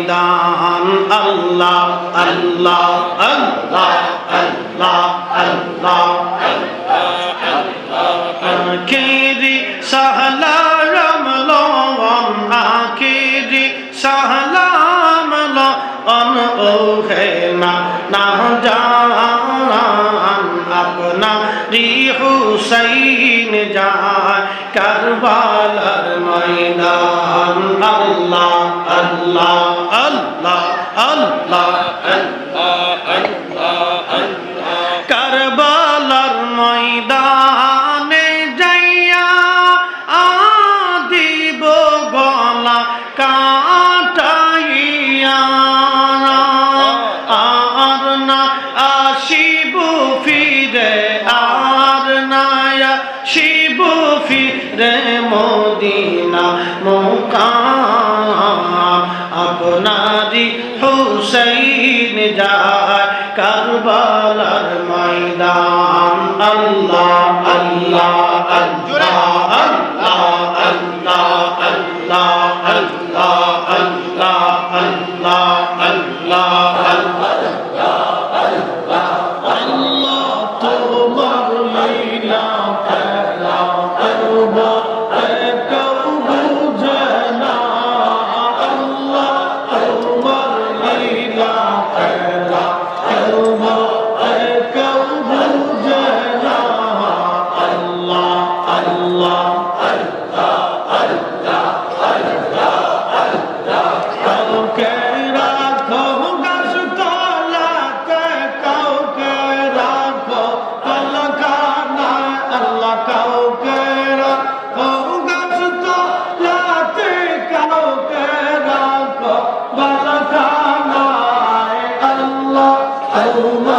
ময়দান, আল্লাহ আল্লাহ আল্লাহ আল্লাহ আল্লাহ আখেরি সাহলারম লম আখেরি সাহলাম লম ও হে না না জান আপনা রি হুসাইন যায়, কারবালার ময়দান, আল্লাহ আল্লাহ। আল্লাহ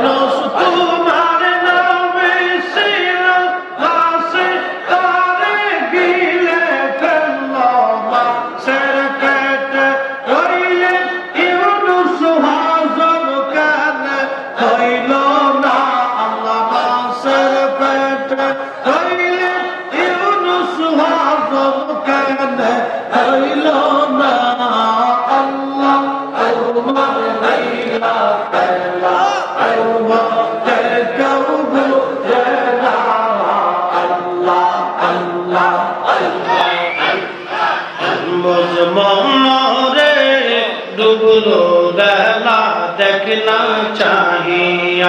no. गुरूर देखना चाहिए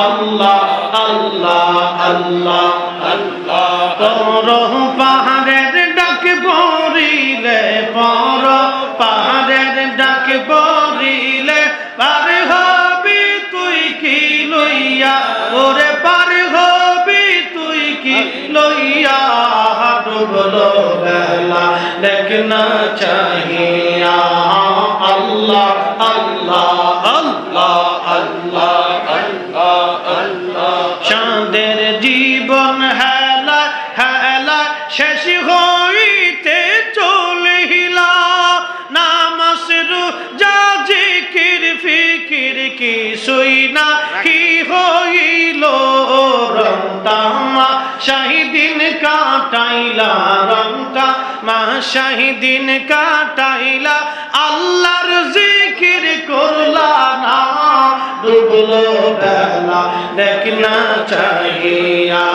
अल्लाह अल्लाह अल्लाह अल्लाह करो पहाड़ेर डक बोरीले परो पहाड़ेर डक बोरीले পার হবি তুই কি লইয়া ওরে পার হবি তুই কি লইয়া ডুবলো বেলা দেখ না চাহিয়া আল্লাহ আল্লাহ আল্লাহ আল্লাহ আল্লাহ। আল্লাহ চাঁদের জীবন হেলা হেলা, শেষ হইতে চলিলা। নামাজ, রোজা, জিকির, ফিকির কি সুই না কি হইল। রন্তামা শাহিদিন কাটাইলা রন্তা মা শাহিদিন কাটাইলা। আল্লাহর জিকির করলা না ডুবলো বেলা দেখনা চাহিয়া।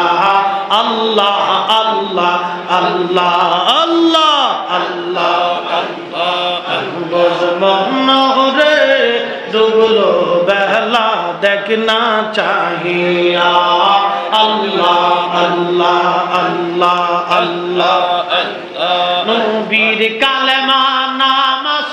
আল্লাহ আল্লাহ আল্লাহ আল্লাহ আল্লাহ আল্লাহ রে ডুবলো বেলা দেখনা চাহিয়া। আল্লাহ আল্লাহ আল্লাহ আল্লাহ আল্লাহ। নবীর কালেমা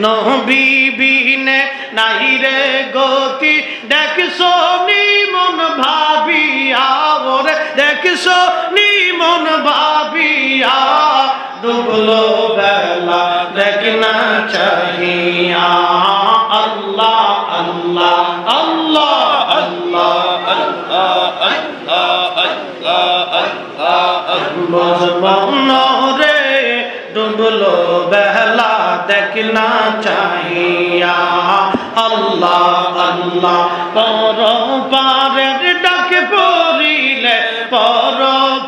গতি নাহি রে গতি। দেখছ নিমন ভাবিয়া? ওরে দেখছ নিমন ভাবিয়া? ডুবলো বেলা দেখ না চাহিয়া। দেখনা চাহিয়া। আল্লাহ আল্লাহ পর পারের ডাক পড়িলে পর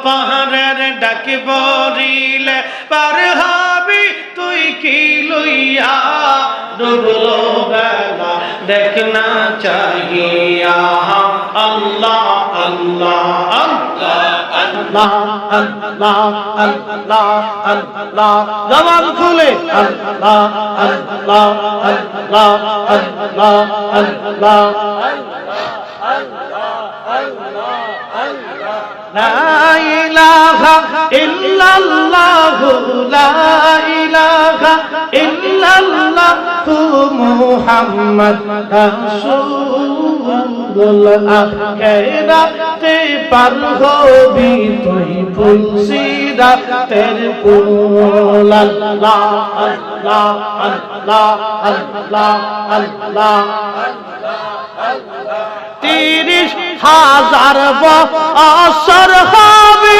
পাহাড়ের ডাক পড়িলে পার হবি তুই কি লইয়া? ডুবলো বেলা দেখনা চাহিয়া। আল্লাহ আল্লাহ আল্লাহ আল্লাহ। আল্লাহ আল্লাহ আল্লাহ জবান খুলে আল্লাহ আল্লাহ আল্লাহ আল্লাহ আল্লাহ لا إله إلا الله لا إله إلا الله محمد رسول আখেরাতে পার তুই ফুলসিরা তের তিরিশ হাজার বছর হবে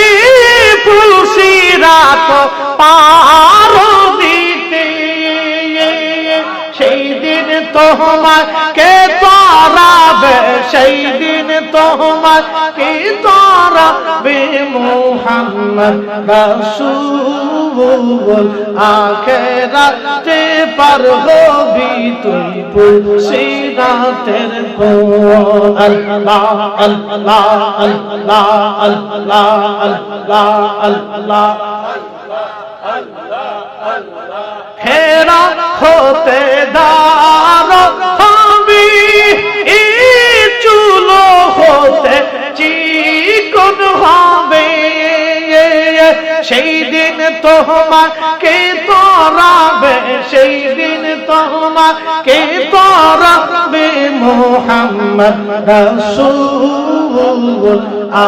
এই পার সেই দিন তোমার তারাবে সেই দিন তোমার কে তারাবে মোহাম্মদ রাসূল আখেরাতে পার হবি তুই পুলসিরাতের পর আল্লাহ আল্লাহ আল্লাহ আল্লাহ আল্লাহ আল্লাহ হেরা হতে দার তোমাকে তোরাবে সেই দিন তোমাকে তোরাবে মোহাম্মদ রাসূল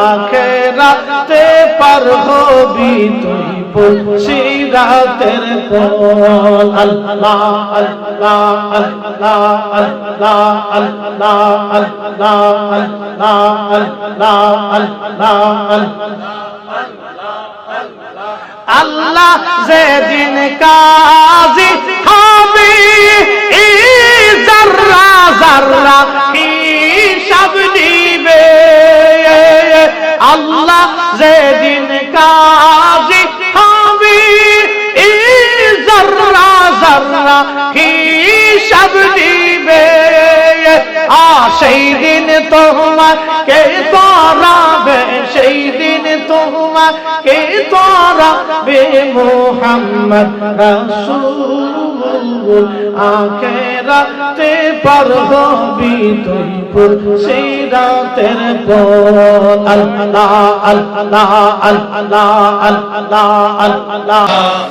আখেরাতে পার হবি তুই পুলসিরাতের পর আল্লাহ আল্লাহ আল্লাহ আল্লাহ আল্লাহ আল্লাহ আল্লাহ আল্লাহ আল্লাহ আল্লাহ যেদিন কাজী হবে জাররা জাররা হিসাব দিবে আল্লাহ যেদিন কাজী হবে জাররা জাররা হিসাব দিবে আ সেই দিন তোমার কে তোরাবে সেই তোমাকে তরাবে মোহাম্মদ রাসূল আখেরাতে পার হবি তুই পুরসে রাতের পর আল্লাহ আল্লাহ আল্লাহ আল্লাহ আল্লাহ।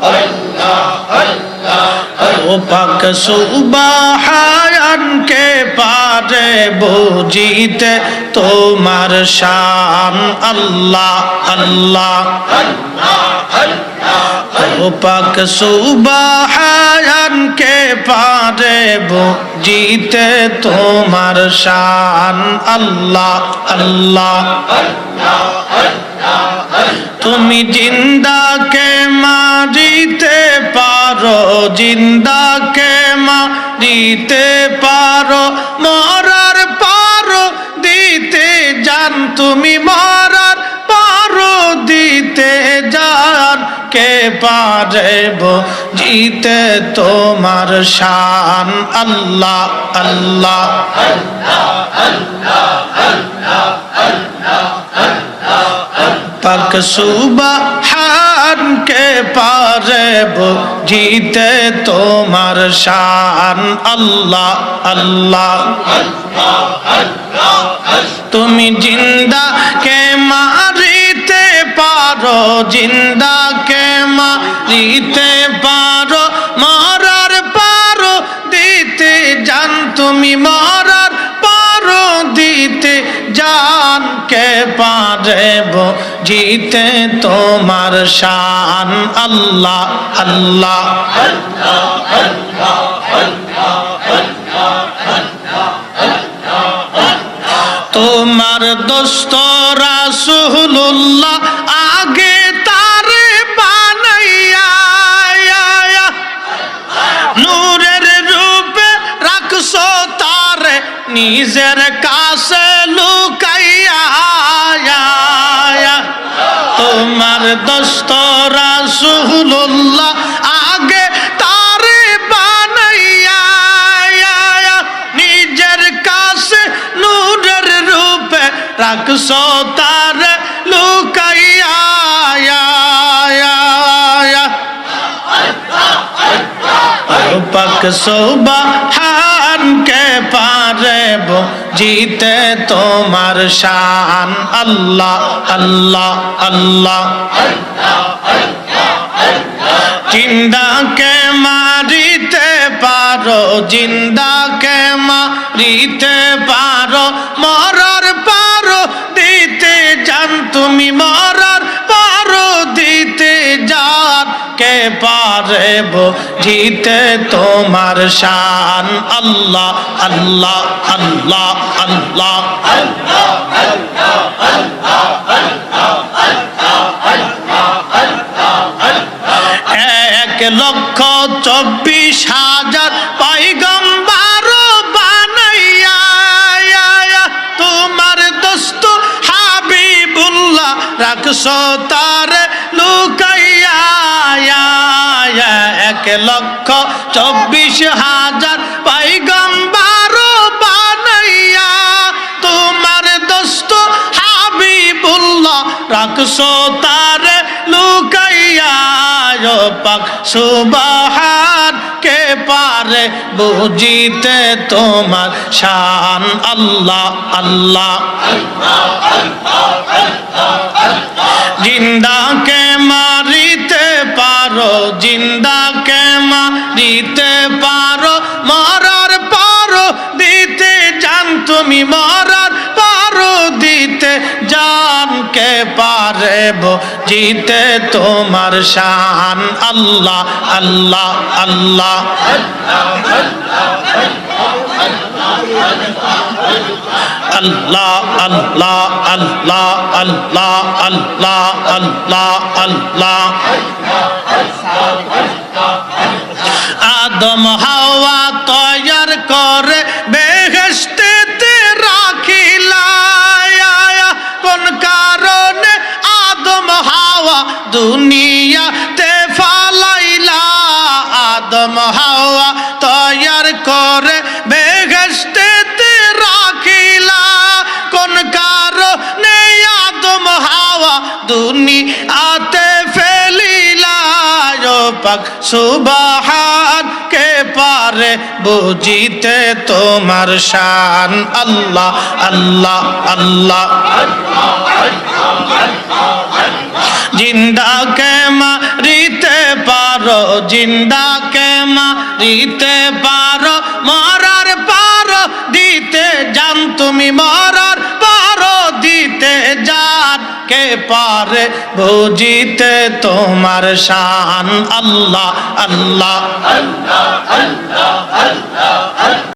আল্লাহ আল্লাহ ও পাক সুবহান কে পারে বুঝিতে তোমার শান। আল্লাহ আল্লাহ। পাক সুবাহান কে পারে বুঝিতে তোমার শান। আল্লাহ আল্লাহ। তুমি জিন্দাকে মারিতে পারো জিন্দাকে মারিতে পারো মরার পারো দিতে জান তুমি মরার পারো দিতে জান কে পারেব জিতে তোমার শান আল্লাহ আল্লাহ পাক সুবাহান কে পারে জিতে তোমার শান? আল্লাহ আল্লাহ, তুমি জিন্দা কে মারিতে পারো জিন্দা কে মারিতে পারো, মরার পারো দিতে জান তুমি মরার পারো দিতে জান কে পারেব জিতে তোমার শান। আল্লাহ আল্লাহ। তোমার দোস্ত রাসুল্লাহ আগে তারে বানাইয়া, নূরের রূপে রাখছো তারে। নিজের দোস্ত রাসুল্লাহ আগে তারে বানাইয়া নিজের কাছে নূরের রূপে রাখছো তারে লুকাইয়া পাক সোবাহান কে পারেব জিতে তোমার শান। আল্লাহ আল্লাহ আল্লাহ। জিন্দাকে মারিতে পারো জিন্দা জিন্দাকে মারিতে পারো, মরার পারো, দিতে জান তুমি মরার পারো, দিতে জান কে পারেব জিতে তোমার শান? আল্লাহ আল্লাহ আল্লাহ আল্লাহ, এক লক্ষ চব্বিশ হাজার পাইগম্বার বানাইয়া, তোমার দোস্ত হাবিবুল্লাহ রাখছো তার লক্ষ চব্বিশ হাজার পাইগম্বার বানাইয়া। তোমার দোস্ত হাবিবুল্লাহ রাখছো তার লুকাইয়া। পাক সুবাহান, কে পারে বুঝিতে তোমার শান? আল্লাহ আল্লাহ। জিন্দাকে মারিতে পারো পারো মরার পারো দিতে জান তুমি, মরার পারো দিতে জান কে পারেব জিতে তোমার শান। আল্লাহ আল্লাহ আল্লাহ। আল্লাহ আল্লাহ আল্লাহ আল্লাহ আল্লাহ আল্লাহ আল্লাহ। আদম হাওয়া তৈয়ার করে বেহেস্তেতে রাখিলা কোন কারণে আদম হাওয়া দুনিয়াতে ফালাইলা? আদম হাওয়া তৈয়ার করে বেহেস্তেতে রাখিলা। কোন কারণে আদম হাওয়া দুনিয়াতে ফেলিলা? পাক পারে বুঝিতে তোমার শান। আল্লাহ আল্লাহ আল্লাহ। জিন্দা জিন্দাকে মারিতে পারো জিন্দা জিন্দাকে মারিতে পারো। মরার পারো, দিতে জান তুমি মরার কে পারে বুঝিতে তোমার শান? আল্লাহ আল্লাহ